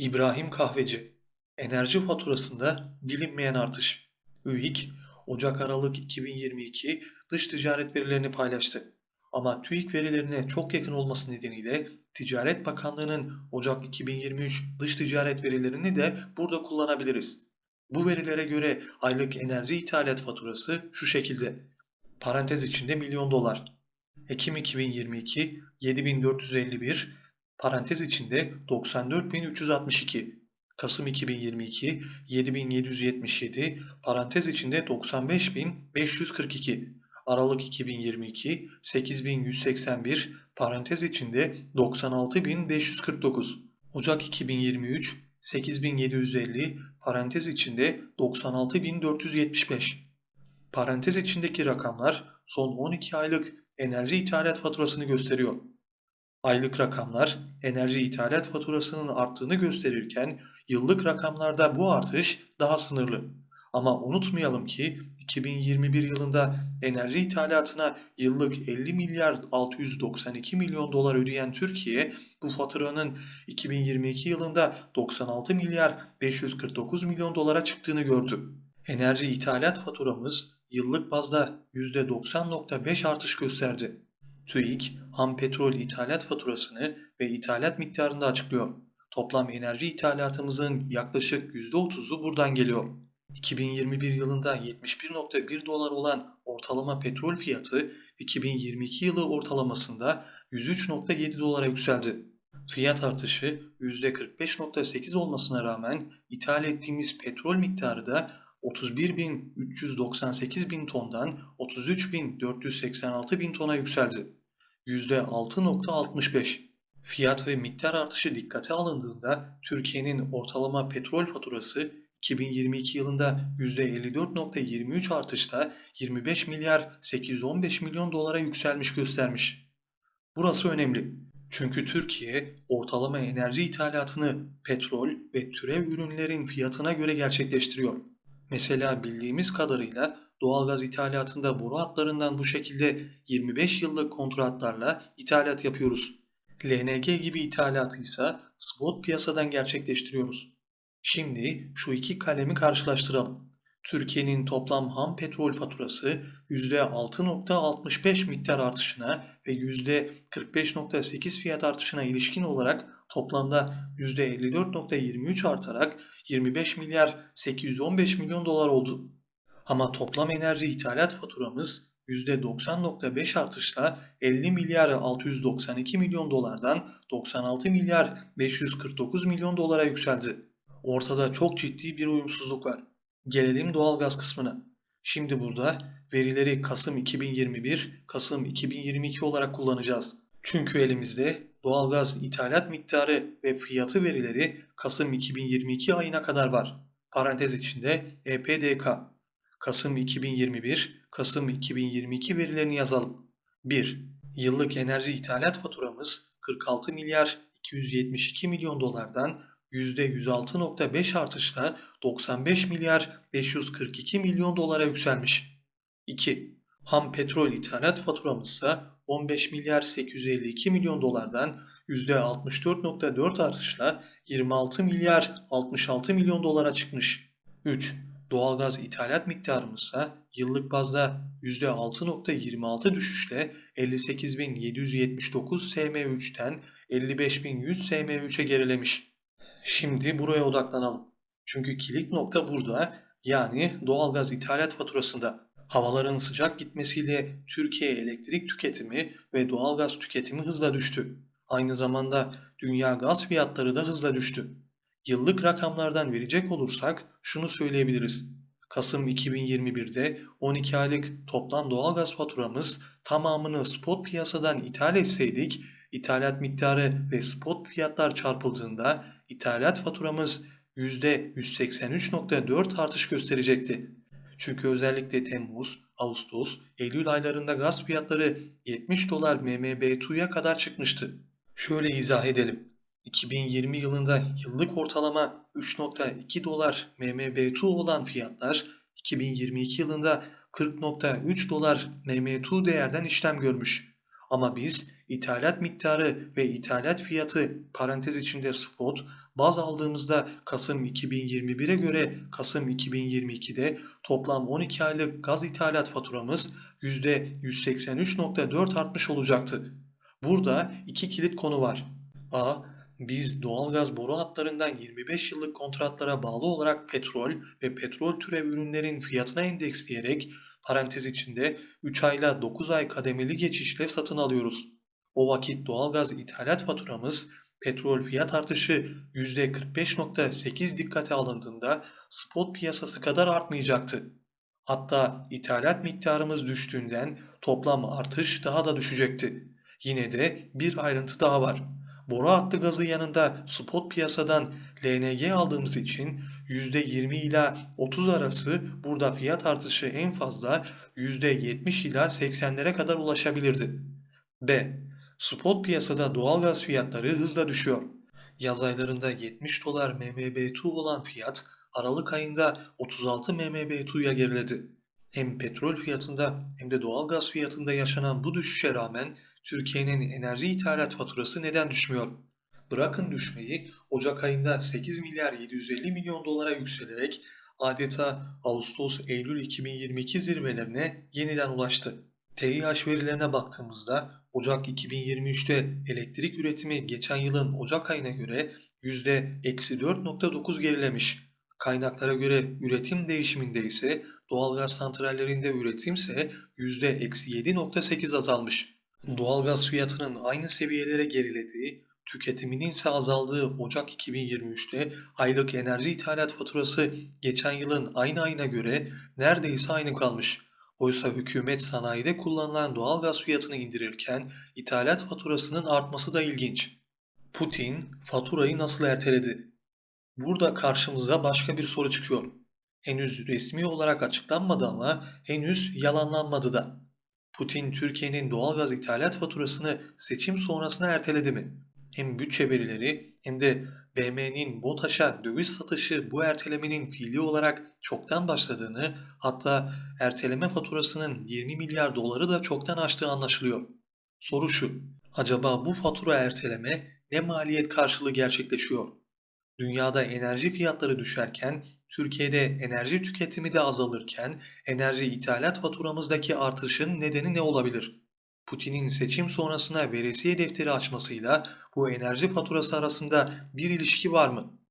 İbrahim Kahveci Enerji faturasında bilinmeyen artış. TÜİK, Ocak-Aralık 2022 dış ticaret verilerini paylaştı. Ama TÜİK verilerine çok yakın olması nedeniyle Ticaret Bakanlığı'nın Ocak 2023 dış ticaret verilerini de burada kullanabiliriz. Bu verilere göre aylık enerji ithalat faturası şu şekilde. Parantez içinde milyon dolar. Ekim 2022 7451 parantez içinde 94362. Kasım 2022 7777 parantez içinde 95542. Aralık 2022 8181 parantez içinde 96549. Ocak 2023 8750 parantez içinde 96475. Parantez içindeki rakamlar son 12 aylık enerji ithalat faturasını gösteriyor. Aylık rakamlar enerji ithalat faturasının arttığını gösterirken yıllık rakamlarda bu artış daha sınırlı. Ama unutmayalım ki 2021 yılında enerji ithalatına yıllık 50 milyar 692 milyon dolar ödeyen Türkiye bu faturanın 2022 yılında 96 milyar 549 milyon dolara çıktığını gördü. Enerji ithalat faturamız yıllık bazda %90.5 artış gösterdi. TÜİK, ham petrol ithalat faturasını ve ithalat miktarını açıklıyor. Toplam enerji ithalatımızın yaklaşık %30'u buradan geliyor. 2021 yılında 71.1 dolar olan ortalama petrol fiyatı 2022 yılı ortalamasında 103.7 dolara yükseldi. Fiyat artışı %45.8 olmasına rağmen ithal ettiğimiz petrol miktarı da 31.398 bin tondan 33.486 bin tona yükseldi. %6.65. Fiyat ve miktar artışı dikkate alındığında Türkiye'nin ortalama petrol faturası 2022 yılında %54.23 artışla 25 milyar 815 milyon dolara yükselmiş göstermiş. Burası önemli. Çünkü Türkiye ortalama enerji ithalatını petrol ve türev ürünlerin fiyatına göre gerçekleştiriyor. Mesela bildiğimiz kadarıyla doğalgaz ithalatında boru hatlarından bu şekilde 25 yıllık kontratlarla ithalat yapıyoruz. LNG gibi ithalatı ise spot piyasadan gerçekleştiriyoruz. Şimdi şu iki kalemi karşılaştıralım. Türkiye'nin toplam ham petrol faturası %6.65 miktar artışına ve %45.8 fiyat artışına ilişkin olarak toplamda %54.23 artarak 25 milyar 815 milyon dolar oldu. Ama toplam enerji ithalat faturamız %90.5 artışla 50 milyar 692 milyon dolardan 96 milyar 549 milyon dolara yükseldi. Ortada çok ciddi bir uyumsuzluk var. Gelelim doğalgaz kısmına. Şimdi burada verileri Kasım 2021, Kasım 2022 olarak kullanacağız. Çünkü elimizde doğalgaz ithalat miktarı ve fiyatı verileri Kasım 2022 ayına kadar var. Parantez içinde EPDK. Kasım 2021, Kasım 2022 verilerini yazalım. 1. Yıllık enerji ithalat faturamız 46 milyar 272 milyon dolardan %106.5 artışla 95 milyar 542 milyon dolara yükselmiş. 2. Ham petrol ithalat faturamız ise 15 milyar 852 milyon dolardan %64.4 artışla 26 milyar 66 milyon dolara çıkmış. 3. Doğalgaz ithalat miktarımız ise yıllık bazda %6.26 düşüşle 58.779 SM3'ten 55.100 SM3'e gerilemiş. Şimdi buraya odaklanalım. Çünkü kilit nokta burada yani doğalgaz ithalat faturasında. Havaların sıcak gitmesiyle Türkiye elektrik tüketimi ve doğalgaz tüketimi hızla düştü. Aynı zamanda dünya gaz fiyatları da hızla düştü. Yıllık rakamlardan verecek olursak şunu söyleyebiliriz. Kasım 2021'de 12 aylık toplam doğalgaz faturamız tamamını spot piyasadan ithal etseydik, ithalat miktarı ve spot fiyatlar çarpıldığında ithalat faturamız %183.4 artış gösterecekti. Çünkü özellikle Temmuz, Ağustos, Eylül aylarında gaz fiyatları 70 dolar MMBTU'ya kadar çıkmıştı. Şöyle izah edelim. 2020 yılında yıllık ortalama 3.2 dolar MMBTU olan fiyatlar 2022 yılında 40.3 dolar MMBTU değerden işlem görmüş. Ama biz ithalat miktarı ve ithalat fiyatı parantez içinde spot, baz aldığımızda Kasım 2021'e göre Kasım 2022'de toplam 12 aylık gaz ithalat faturamız %183.4 artmış olacaktı. Burada iki kilit konu var. A. Biz doğalgaz boru hatlarından 25 yıllık kontratlara bağlı olarak petrol ve petrol türev ürünlerin fiyatına endeksleyerek parantez içinde 3 ayla 9 ay kademeli geçişle satın alıyoruz. O vakit doğalgaz ithalat faturamız petrol fiyat artışı %45.8 dikkate alındığında spot piyasası kadar artmayacaktı. Hatta ithalat miktarımız düştüğünden toplam artış daha da düşecekti. Yine de bir ayrıntı daha var. Boru hattı gazı yanında spot piyasadan LNG aldığımız için %20 ila 30 arası burada fiyat artışı en fazla %70 ila 80'lere kadar ulaşabilirdi. B. Spot piyasada doğalgaz fiyatları hızla düşüyor. Yaz aylarında 70 dolar MMBTU olan fiyat Aralık ayında 36 MMBTU'ya geriledi. Hem petrol fiyatında hem de doğalgaz fiyatında yaşanan bu düşüşe rağmen Türkiye'nin enerji ithalat faturası neden düşmüyor? Bırakın düşmeyi Ocak ayında 8 milyar 750 milyon dolara yükselerek adeta Ağustos-Eylül 2022 zirvelerine yeniden ulaştı. TİH verilerine baktığımızda Ocak 2023'te elektrik üretimi geçen yılın Ocak ayına göre %-4.9 gerilemiş. Kaynaklara göre üretim değişiminde ise doğalgaz santrallerinde üretim ise %-7.8 azalmış. Doğalgaz fiyatının aynı seviyelere gerilediği, tüketiminin ise azaldığı Ocak 2023'te aylık enerji ithalat faturası geçen yılın aynı ayına göre neredeyse aynı kalmış. Oysa hükümet sanayide kullanılan doğalgaz fiyatını indirirken ithalat faturasının artması da ilginç. Putin faturayı nasıl erteledi? Burada karşımıza başka bir soru çıkıyor. Henüz resmi olarak açıklanmadı ama henüz yalanlanmadı da. Putin Türkiye'nin doğalgaz ithalat faturasını seçim sonrasına erteledi mi? Hem bütçe verileri hem de BM'nin BOTAŞ'a döviz satışı bu ertelemenin fiili olarak çoktan başladığını hatta erteleme faturasının 20 milyar doları da çoktan aştığı anlaşılıyor. Soru şu, acaba bu fatura erteleme ne maliyet karşılığı gerçekleşiyor? Dünyada enerji fiyatları düşerken, Türkiye'de enerji tüketimi de azalırken enerji ithalat faturamızdaki artışın nedeni ne olabilir? Putin'in seçim sonrasına veresiye defteri açmasıyla bu enerji faturası arasında bir ilişki var mı?